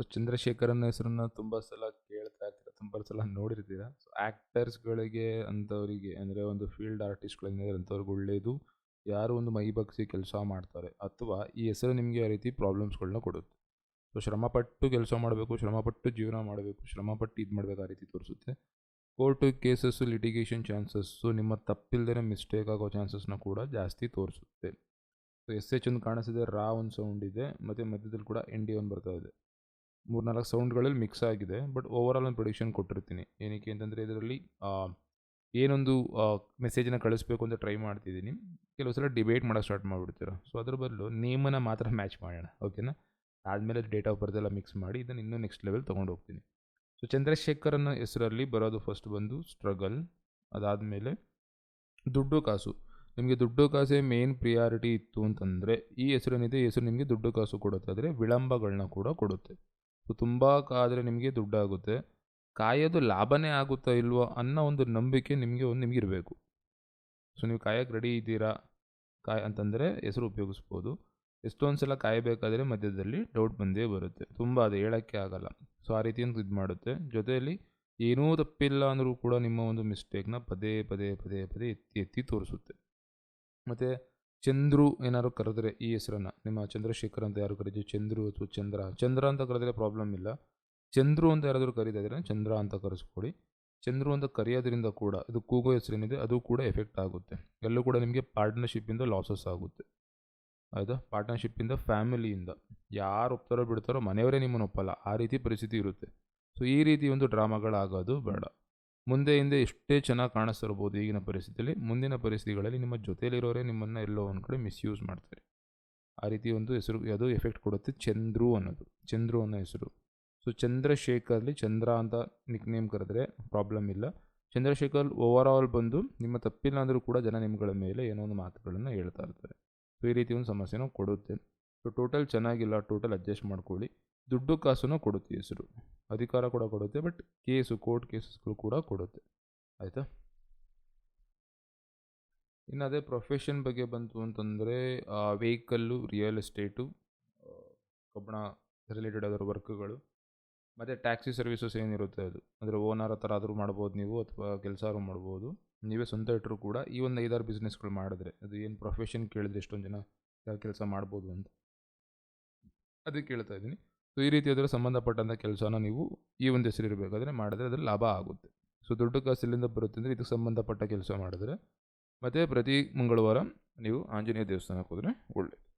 So ಚಂದ್ರಶೇಖರನ ಹೆಸರನ್ನ ತುಂಬ ಸಲ ಕೇಳ್ತಾ ಇರ್ತೀರ? ತುಂಬ ಸಲ ನೋಡಿರ್ತೀರ? ಸೊ ಆ್ಯಕ್ಟರ್ಸ್ಗಳಿಗೆ ಅಂಥವರಿಗೆ, ಅಂದರೆ ಒಂದು ಫೀಲ್ಡ್ ಆರ್ಟಿಸ್ಟ್ಗಳಿಗೆ ಅಂಥವ್ರಿಗೆ ಒಳ್ಳೆಯದು ಯಾರು ಒಂದು ಮೈ ಬಗ್ಸಿ ಕೆಲಸ ಮಾಡ್ತಾರೆ, ಅಥವಾ ಈ ಹೆಸರು ನಿಮಗೆ ಆ ರೀತಿ ಪ್ರಾಬ್ಲಮ್ಸ್ಗಳನ್ನ ಕೊಡುತ್ತೆ. ಸೊ ಶ್ರಮಪಟ್ಟು ಕೆಲಸ ಮಾಡಬೇಕು, ಶ್ರಮಪಟ್ಟು ಜೀವನ ಮಾಡಬೇಕು, ಶ್ರಮಪಟ್ಟು ಇದು ಮಾಡಬೇಕು ಆ ರೀತಿ ತೋರಿಸುತ್ತೆ. ಕೋರ್ಟು ಕೇಸಸ್ಸು ಲಿಟಿಗೇಷನ್ ಚಾನ್ಸಸ್ಸು ನಿಮ್ಮ ತಪ್ಪಿಲ್ದೇ ಮಿಸ್ಟೇಕ್ ಆಗೋ ಚಾನ್ಸಸ್ನ ಕೂಡ ಜಾಸ್ತಿ ತೋರಿಸುತ್ತೆ. ಸೊ ಎಸ್ ಎಚ್ ಒಂದು ಕಾಣಿಸಿದೆ ರಾ ಒಂದು ಸೌಂಡ್ ಇದೆ, ಮತ್ತು ಮಧ್ಯದಲ್ಲಿ ಕೂಡ ಎನ್ ಡಿ ಒಂದು ಬರ್ತಾ ಇದೆ. ಮೂರ್ನಾಲ್ಕು ಸೌಂಡ್ಗಳಲ್ಲಿ ಮಿಕ್ಸ್ ಆಗಿದೆ, ಬಟ್ ಓವರಾಲ್ ಒಂದು ಪ್ರೊಡಿಕ್ಷನ್ ಕೊಟ್ಟಿರ್ತೀನಿ. ಏನಕ್ಕೆ ಅಂತಂದರೆ ಇದರಲ್ಲಿ ಏನೊಂದು ಮೆಸೇಜನ್ನು ಕಳಿಸ್ಬೇಕು ಅಂತ ಟ್ರೈ ಮಾಡ್ತಿದ್ದೀನಿ. ಕೆಲವು ಸಲ ಡಿಬೇಟ್ ಮಾಡೋಕ್ಕೆ ಸ್ಟಾರ್ಟ್ ಮಾಡಿಬಿಡ್ತೀರ? ಸೊ ಅದ್ರ ಬದಲು ನೇಮನ್ನು ಮಾತ್ರ ಮ್ಯಾಚ್ ಮಾಡೋಣ ಓಕೆನಾ ಆದಮೇಲೆ ಡೇಟ್ ಆಫ್ ಬರ್ತ್ ಎಲ್ಲ ಮಿಕ್ಸ್ ಮಾಡಿ ಇದನ್ನು ಇನ್ನೂ ನೆಕ್ಸ್ಟ್ ಲೆವೆಲ್ ತೊಗೊಂಡು ಹೋಗ್ತೀನಿ. ಸೊ ಚಂದ್ರಶೇಖರನ ಹೆಸರಲ್ಲಿ ಬರೋದು ಫಸ್ಟ್ ಬಂದು ಸ್ಟ್ರಗಲ್ ಅದಾದಮೇಲೆ ದುಡ್ಡು ಕಾಸು. ನಿಮಗೆ ದುಡ್ಡು ಕಾಸೇ ಮೇನ್ ಪ್ರಿಯಾರಿಟಿ ಇತ್ತು ಅಂತಂದರೆ, ಈ ಹೆಸರೇನಿದೆ ಈ ಹೆಸರು ನಿಮಗೆ ದುಡ್ಡು ಕಾಸು ಕೊಡುತ್ತೆ, ಆದರೆ ವಿಳಂಬಗಳನ್ನ ಕೂಡ ಕೊಡುತ್ತೆ. ಸೊ ತುಂಬ ಕಾದರೆ ನಿಮಗೆ ದುಡ್ಡಾಗುತ್ತೆ. ಕಾಯೋದು ಲಾಭನೇ ಆಗುತ್ತೋ ಇಲ್ವೋ ಅನ್ನೋ ಒಂದು ನಂಬಿಕೆ ನಿಮಗೆ ಒಂದು ನಿಮಗೆ ಇರಬೇಕು ಸೊ ನೀವು ಕಾಯಕ್ಕೆ ರೆಡಿ ಇದ್ದೀರಾ? ಕಾಯ್ ಅಂತಂದರೆ ಹೆಸರು ಉಪಯೋಗಿಸ್ಬೋದು. ಎಷ್ಟೊಂದು ಸಲ ಕಾಯಬೇಕಾದ್ರೆ ಮಧ್ಯದಲ್ಲಿ ಡೌಟ್ ಬಂದೇ ಬರುತ್ತೆ. ತುಂಬ ಅದು ಹೇಳೋಕ್ಕೆ ಆಗಲ್ಲ. ಸೊ ಆ ರೀತಿಯಿಂದ ಇದು ಮಾಡುತ್ತೆ. ಜೊತೆಯಲ್ಲಿ ಏನೂ ತಪ್ಪಿಲ್ಲ ಅಂದರೂ ಕೂಡ ನಿಮ್ಮ ಒಂದು ಮಿಸ್ಟೇಕ್ನ ಪದೇ ಪದೇ ಪದೇ ಪದೇ ಎತ್ತಿ ಎತ್ತಿ ತೋರಿಸುತ್ತೆ. ಮತ್ತು ಚಂದ್ರು ಏನಾದ್ರು ಕರೆದ್ರೆ ಈ ಹೆಸರನ್ನು, ನಿಮ್ಮ ಚಂದ್ರಶೇಖರ್ ಅಂತ ಯಾರು ಕರೀತೀವಿ ಚಂದ್ರು ಅಥವಾ ಚಂದ್ರ? ಚಂದ್ರ ಅಂತ ಕರೆದ್ರೆ ಪ್ರಾಬ್ಲಮ್ ಇಲ್ಲ. ಚಂದ್ರು ಅಂತ ಯಾರಾದರೂ ಕರೀತಿದ್ರೆ ಚಂದ್ರ ಅಂತ ಕರೆಸ್ಕೊಡಿ ಚಂದ್ರು ಅಂತ ಕರೆಯೋದ್ರಿಂದ ಕೂಡ ಇದು ಕೂಗೋ ಹೆಸರೇನಿದೆ, ಅದು ಕೂಡ ಎಫೆಕ್ಟ್ ಆಗುತ್ತೆ. ಎಲ್ಲೂ ಕೂಡ ನಿಮಗೆ ಪಾರ್ಟ್ನರ್ಶಿಪ್ಪಿಂದ ಲಾಸಸ್ ಆಗುತ್ತೆ. ಆಯಿತಾ? ಪಾರ್ಟ್ನರ್ಶಿಪ್ಪಿಂದ ಫ್ಯಾಮಿಲಿಯಿಂದ ಯಾರು ಒಪ್ತಾರೋ ಬಿಡ್ತಾರೋ ಮನೆಯವರೇ ನಿಮ್ಮನ್ನು ಒಪ್ಪಲ್ಲ. ಆ ರೀತಿ ಪರಿಸ್ಥಿತಿ ಇರುತ್ತೆ. ಸೊ ಈ ರೀತಿ ಒಂದು ಡ್ರಾಮಾಗಳಾಗೋದು ಬೇಡ. ಮುಂದೆ ಹಿಂದೆ ಎಷ್ಟೇ ಚೆನ್ನಾಗಿ ಕಾಣಿಸ್ತಿರ್ಬೋದು ಈಗಿನ ಪರಿಸ್ಥಿತಿಯಲ್ಲಿ, ಮುಂದಿನ ಪರಿಸ್ಥಿತಿಗಳಲ್ಲಿ ನಿಮ್ಮ ಜೊತೆಯಲ್ಲಿರೋರೇ ನಿಮ್ಮನ್ನು ಎಲ್ಲೋ ಒಂದು ಕಡೆ ಮಿಸ್ಯೂಸ್ ಮಾಡ್ತಾರೆ. ಆ ರೀತಿ ಒಂದು ಹೆಸರು ಅದು ಎಫೆಕ್ಟ್ ಕೊಡುತ್ತೆ ಚಂದ್ರು ಅನ್ನೋದು, ಚಂದ್ರು ಅನ್ನೋ ಹೆಸರು. ಸೊ ಚಂದ್ರಶೇಖರ್ಲಿ ಚಂದ್ರ ಅಂತ ನಿಕ್ ನೇಮ್ ಕರೆದ್ರೆ ಪ್ರಾಬ್ಲಮ್ ಇಲ್ಲ. ಚಂದ್ರಶೇಖರ್ ಓವರ್ ಆಲ್ ಬಂದು ನಿಮ್ಮ ತಪ್ಪಿಲ್ಲ ಅಂದರೂ ಕೂಡ ಜನ ನಿಮ್ಗಳ ಮೇಲೆ ಏನೋ ಒಂದು ಮಾತುಗಳನ್ನು ಹೇಳ್ತಾ ಇರ್ತಾರೆ. ಸೊ ಈ ರೀತಿ ಒಂದು ಸಮಸ್ಯೆನೂ ಕೊಡುತ್ತೆ. ಸೊ ಟೋಟಲ್ ಚೆನ್ನಾಗಿಲ್ಲ ಟೋಟಲ್ ಅಡ್ಜಸ್ಟ್ ಮಾಡ್ಕೊಳ್ಳಿ. ದುಡ್ಡು ಕಾಸನ್ನು ಕೊಡುತ್ತೆ ಹೆಸರು. ಅಧಿಕಾರ ಕೂಡ ಕೊಡುತ್ತೆ ಬಟ್ ಕೇಸು ಕೋರ್ಟ್ ಕೇಸಸ್ಗಳು ಕೂಡ ಕೊಡುತ್ತೆ. ಆಯಿತಾ? ಇನ್ನು ಅದೇ ಪ್ರೊಫೆಷನ್ ಬಗ್ಗೆ ಬಂತು ಅಂತಂದರೆ ವೆಹಿಕಲ್ಲು ರಿಯಲ್ ಎಸ್ಟೇಟು ಕಬ್ಬಣ ರಿಲೇಟೆಡ್ ಅದರ ವರ್ಕ್ಗಳು ಮತ್ತು ಟ್ಯಾಕ್ಸಿ ಸರ್ವಿಸಸ್ ಏನಿರುತ್ತೆ ಅದು? ಅಂದರೆ ಓನರ್ ಹತ್ರ ಆದರೂ ಮಾಡ್ಬೋದು ನೀವು, ಅಥವಾ ಕೆಲಸ ಮಾಡ್ಬೋದು. ನೀವೇ ಸ್ವಂತ ಇಟ್ಟರು ಕೂಡ ಈ ಒಂದು ಐದಾರು ಬಿಸ್ನೆಸ್ಗಳು ಮಾಡಿದ್ರೆ, ಅದು ಏನು ಪ್ರೊಫೆಷನ್ ಕೇಳಿದ್ರೆ ಎಷ್ಟೊಂದು ಜನ ಯಾವ ಕೆಲಸ ಮಾಡ್ಬೋದು ಅಂತ. ಅದಕ್ಕೆ ಕೇಳ್ತಾ ಇದ್ದೀನಿ. ಸೊ ಈ ರೀತಿ ಅದರ ಸಂಬಂಧಪಟ್ಟಂಥ ಕೆಲಸನ ನೀವು ಈ ಒಂದು ಹೆಸರು ಇರಬೇಕಾದ್ರೆ ಮಾಡಿದ್ರೆ ಅದರಲ್ಲಿ ಲಾಭ ಆಗುತ್ತೆ. ಸೊ, ದುಡ್ಡು ಕಾಸು ಎಲ್ಲಿಂದ ಬರುತ್ತೆ ಅಂದರೆ ಇದಕ್ಕೆ ಸಂಬಂಧಪಟ್ಟ ಕೆಲಸ ಮಾಡಿದ್ರೆ ಮತ್ತು ಪ್ರತಿ ಮಂಗಳವಾರ ನೀವು ಆಂಜನೇಯ ದೇವಸ್ಥಾನಕ್ಕೆ ಹೋದರೆ ಒಳ್ಳೆಯದು